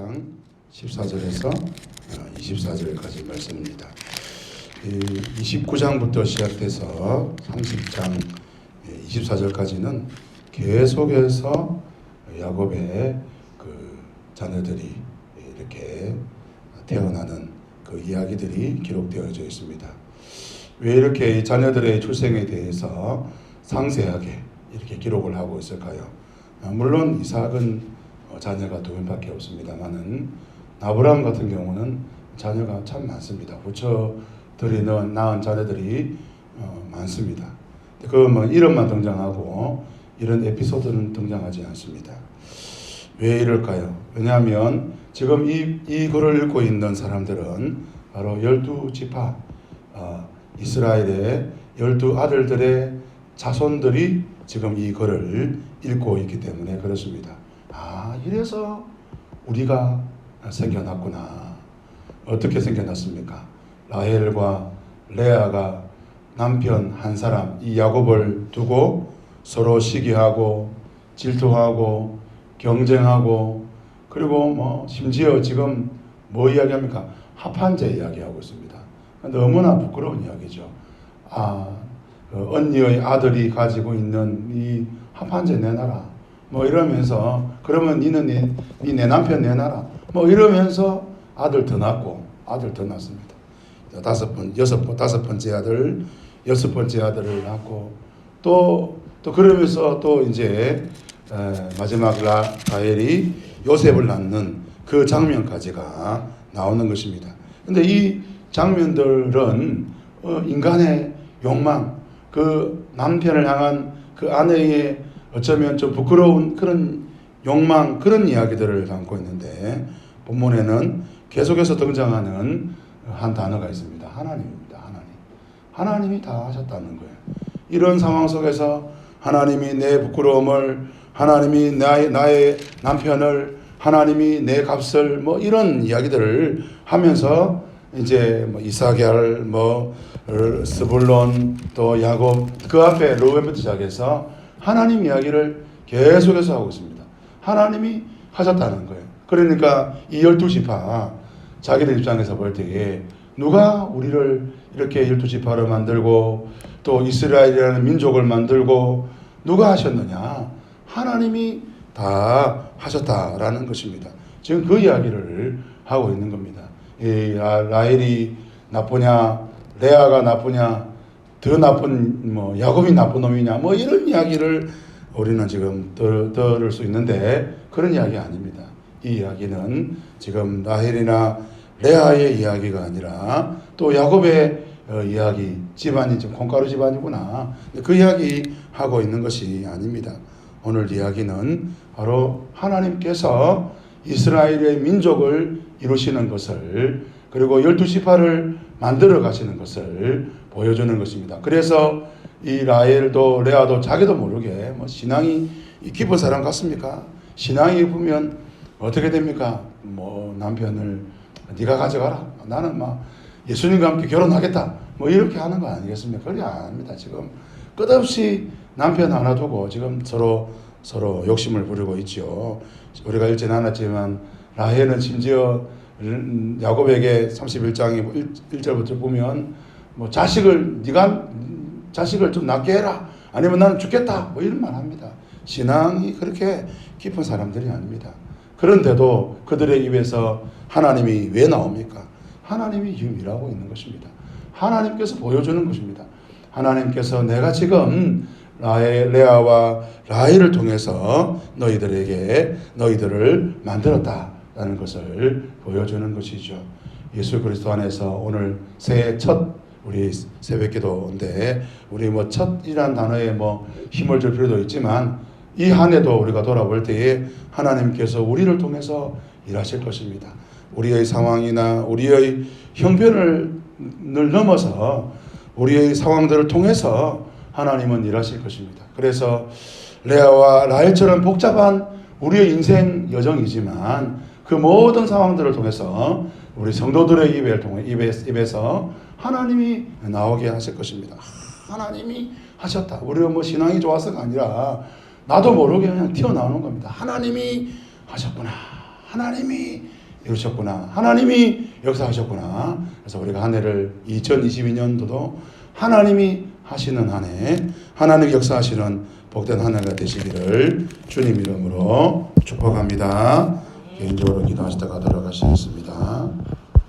30장 14절에서 24절까지 말씀입니다. 29장부터 시작돼서 30장 24절까지는 계속해서 야곱의 그 자녀들이 이렇게 태어나는 그 이야기들이 기록되어져 있습니다. 왜 이렇게 이 자녀들의 출생에 대해서 상세하게 이렇게 기록을 하고 있을까요? 아, 물론 이삭은 어, 자녀가 두 명밖에 없습니다만은 아브라함 같은 경우는 자녀가 참 많습니다. 부처들이 낳은 자녀들이 어, 많습니다. 그뭐 이름만 등장하고 이런 에피소드는 등장하지 않습니다. 왜 이럴까요? 왜냐하면 지금 이, 이 글을 읽고 있는 사람들은 바로 열두 지파 어, 이스라엘의 열두 아들들의 자손들이 지금 이 글을 읽고 있기 때문에 그렇습니다. 아, 이래서 우리가 생겨났구나. 어떻게 생겨났습니까? 라헬과 레아가 남편 한 사람, 이 야곱을 두고 서로 시기하고 질투하고 경쟁하고 그리고 뭐 심지어 지금 뭐 이야기합니까? 합한제 이야기하고 있습니다. 너무나 부끄러운 이야기죠. 아, 그 언니의 아들이 가지고 있는 이 합한제 내놔라. 뭐 이러면서 그러면 니는 니, 니내 남편 내놔라. 뭐 이러면서 아들 더 낳고 아들 더 낳습니다. 다섯 번, 여섯 번, 다섯 번째 아들, 여섯 번째 아들을 낳고 또, 또 그러면서 또 이제 에, 마지막 라, 라헬이 요셉을 낳는 그 장면까지가 나오는 것입니다. 근데 이 장면들은 어, 인간의 욕망, 그 남편을 향한 그 아내의 어쩌면 좀 부끄러운 그런 욕망, 그런 이야기들을 담고 있는데 본문에는 계속해서 등장하는 한 단어가 있습니다. 하나님입니다. 하나님. 하나님이 다 하셨다는 거예요. 이런 상황 속에서 하나님이 내 부끄러움을, 하나님이 나의, 나의 남편을, 하나님이 내 값을 뭐 이런 이야기들을 하면서 이제 뭐 이사겔, 뭐 스불론, 또 야곱 그 앞에 로벤부터 시작해서 하나님 이야기를 계속해서 하고 있습니다. 하나님이 하셨다는 거예요. 그러니까 이 열두 지파 자기들 입장에서 볼 때에 누가 우리를 이렇게 열두 지파로 만들고 또 이스라엘이라는 민족을 만들고 누가 하셨느냐? 하나님이 다 하셨다라는 것입니다. 지금 그 이야기를 하고 있는 겁니다. 이 라헬이 나쁘냐, 레아가 나쁘냐, 더 나쁜 뭐 야곱이 나쁜 놈이냐, 뭐 이런 이야기를 우리는 지금 들, 들을 수 있는데 그런 이야기 아닙니다. 이 이야기는 지금 라헬이나 레아의 이야기가 아니라 또 야곱의 어, 이야기 집안이 지금 콩가루 집안이구나 그 이야기 하고 있는 것이 아닙니다. 오늘 이야기는 바로 하나님께서 이스라엘의 민족을 이루시는 것을 그리고 열두 지파를 만들어 가시는 것을 보여주는 것입니다. 그래서 이 라헬도 레아도 자기도 모르게 뭐 신앙이 깊은 사람 같습니까? 신앙이 보면 어떻게 됩니까? 뭐 남편을 네가 가져가라. 나는 막 예수님과 함께 결혼하겠다. 뭐 이렇게 하는 거 아니겠습니까? 그게 아닙니다. 지금 끝없이 남편 하나 두고 지금 서로 서로 욕심을 부리고 있죠. 우리가 읽지 않았지만 라헬은 심지어 야곱에게 31장 1절부터 보면 뭐 자식을 네가 자식을 좀 낳게 해라. 아니면 나는 죽겠다. 뭐 이런 말 합니다. 신앙이 그렇게 깊은 사람들이 아닙니다. 그런데도 그들의 입에서 하나님이 왜 나옵니까? 하나님이 지금 일하고 있는 것입니다. 하나님께서 보여주는 것입니다. 하나님께서 내가 지금 라헬, 레아와 라헬을 통해서 너희들에게 너희들을 만들었다 라는 것을 보여주는 것이죠. 예수 그리스도 안에서 오늘 새해 첫 우리 새벽 기도인데 우리 뭐 첫이란 단어에 뭐 힘을 줄 필요도 있지만 이 한 해도 우리가 돌아볼 때에 하나님께서 우리를 통해서 일하실 것입니다. 우리의 상황이나 우리의 형편을 넘어서 우리의 상황들을 통해서 하나님은 일하실 것입니다. 그래서 레아와 라헬처럼 복잡한 우리의 인생 여정이지만 그 모든 상황들을 통해서 우리 성도들의 입을 통해 입에서, 입에서 하나님이 나오게 하실 것입니다. 하나님이 하셨다. 우리가 뭐 신앙이 좋아서가 아니라 나도 모르게 그냥 튀어나오는 겁니다. 하나님이 하셨구나. 하나님이 이루셨구나. 하나님이 역사하셨구나. 그래서 우리가 한 해를 2022년도도 하나님이 하시는 한 해, 하나님 역사하시는 복된 한 해가 되시기를 주님 이름으로 축복합니다. 개인적으로 기도하시다가 돌아가시겠습니다.